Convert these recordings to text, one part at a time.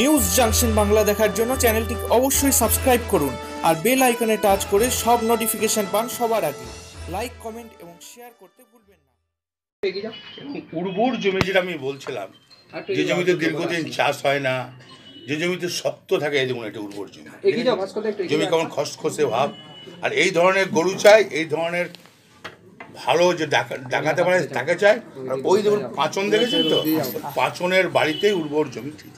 News junction Bangla দেখার জন্য চ্যানেলটি অবশ্যই সাবস্ক্রাইব করুন আর বেল আইকনে টাচ করে সব নোটিফিকেশন পান সবার আগে। লাইক কমেন্ট এবং শেয়ার করতে ভুলবেন না। এগিয়ে উর্বর জমি যেটা আমি বলছিলাম যে জমিতে দীর্ঘদিন চাষ হয় না যে জমিতে শক্ত থাকে এই যেমন একটা উর্বর জমি। এগিয়ে যাও ভাস্কর একটু এগিয়ে জমি কেমন খসখসে ভাব। আর এই ধরনের গরু চাই এই ধরনের ভালো যে ডাকা- ডাকাতে পারে তাকে চাই। আর ওই যেমন পাঁচন দেখেছেন তো? পাঁচনের বাড়িতেই উর্বর জমি ঠিক।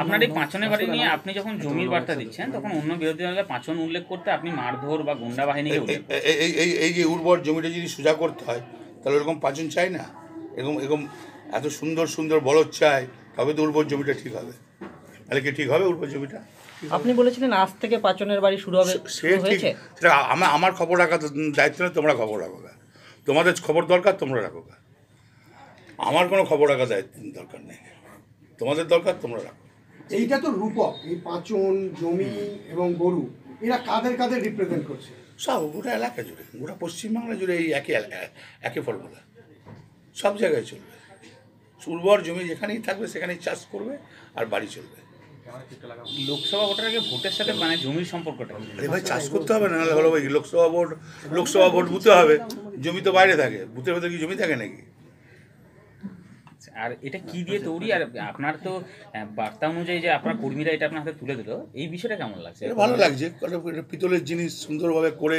আপনার এই পাঁচনের বাড়ি নিয়ে আপনি যখন জমির বার্তা দিচ্ছেন তখন অন্য বিরোধী দলের পাঁচন উল্লেখ করতে আপনি মারধর বা গুন্ডা বাহিনীকে এই- এই- এই এই এই যে উর্বর জমিটা যদি সোজা করতে হয় তাহলে এরকম পাঁচন চাই না? এরকম এরকম এত সুন্দর সুন্দর বলদ চাই তবে তো উর্বর জমিটা ঠিক হবে। তাহলে কি ঠিক হবে উর্বর জমিটা? আপনি বলেছিলেন আজ থেকে পাচনের বাড়ি শুরু হবে সে হয়েছে? সেটা আমার আমার খবর রাখা তো দায়িত্ব নেই তোমরা খবর রাখো গা। তোমাদের খবর দরকার তোমরা রাখো গা। আমার কোনো খবর রাখা দায়িত্ব দরকার নেই। তোমাদের দরকার তোমরা রাখো। এইটা তো রূপক এই পাঁচন জমি এবং গরু এরা কাদের কাদের রিপ্রেজেন্ট করছে? সব গোটা এলাকা জুড়ে গোটা পশ্চিমবাংলা জুড়ে এই একই একই ফর্মুলা সব জায়গায় চলবে। উর্বর জমি যেখানেই থাকবে সেখানেই চাষ করবে আর বাড়ি চলবে। লোকসভা ভোটের আগে ভোটের সাথে মানে জমির সম্পর্কটা? আরে ভাই চাষ করতে হবে না নাহলে হলো ভাই লোকসভা ভোট লোকসভা ভোট বুথে হবে। জমি তো বাইরে থাকে বুথের ভেতরে কি জমি থাকে নাকি? আর এটা কি দিয়ে তৈরি? আর আপনার তো বার্তা অনুযায়ী যে আপনার কর্মীরা এটা আপনার হাতে তুলে দিল এই বিষয়টা কেমন লাগছে? ভালো লাগছে। পিতলের জিনিস সুন্দরভাবে করে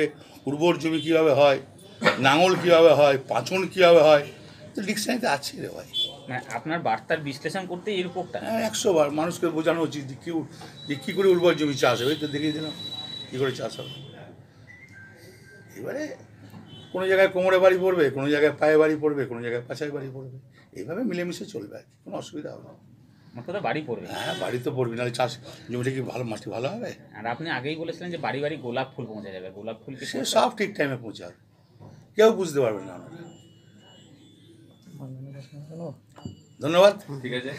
উর্বর জমি কীভাবে হয় নাঙল কীভাবে হয় পাঁচন কীভাবে হয় তো ডিকশনারিতে আছে রে ভাই। মানে আপনার বার্তার বিশ্লেষণ করতে এই রূপকটা? হ্যাঁ একশো বার মানুষকে বোঝানো উচিত যে কী যে কী করে উর্বর জমি চাষ হবে। তো দেখিয়ে দিলাম কী করে চাষ হবে। এবারে কোনো জায়গায় কোমরে বাড়ি পড়বে কোনো জায়গায় পায়ে বাড়ি পড়বে কোনো জায়গায় পাছায় বাড়ি পড়বে। এইভাবে মিলেমিশে চলবে আর কি কোনো অসুবিধা হবে না। মাত্র বাড়ি পড়বে? হ্যাঁ বাড়ি তো পড়বি নাহলে চাষ জমিটা কি ভালো মাটি ভালো হবে? আর আপনি আগেই বলেছিলেন যে বাড়ি বাড়ি গোলাপ ফুল পৌঁছে যাবে গোলাপ ফুল সে সব ঠিক টাইমে পৌঁছাবে। কেউ বুঝতে পারবে না আমরা ধন্যবাদ। ঠিক আছে।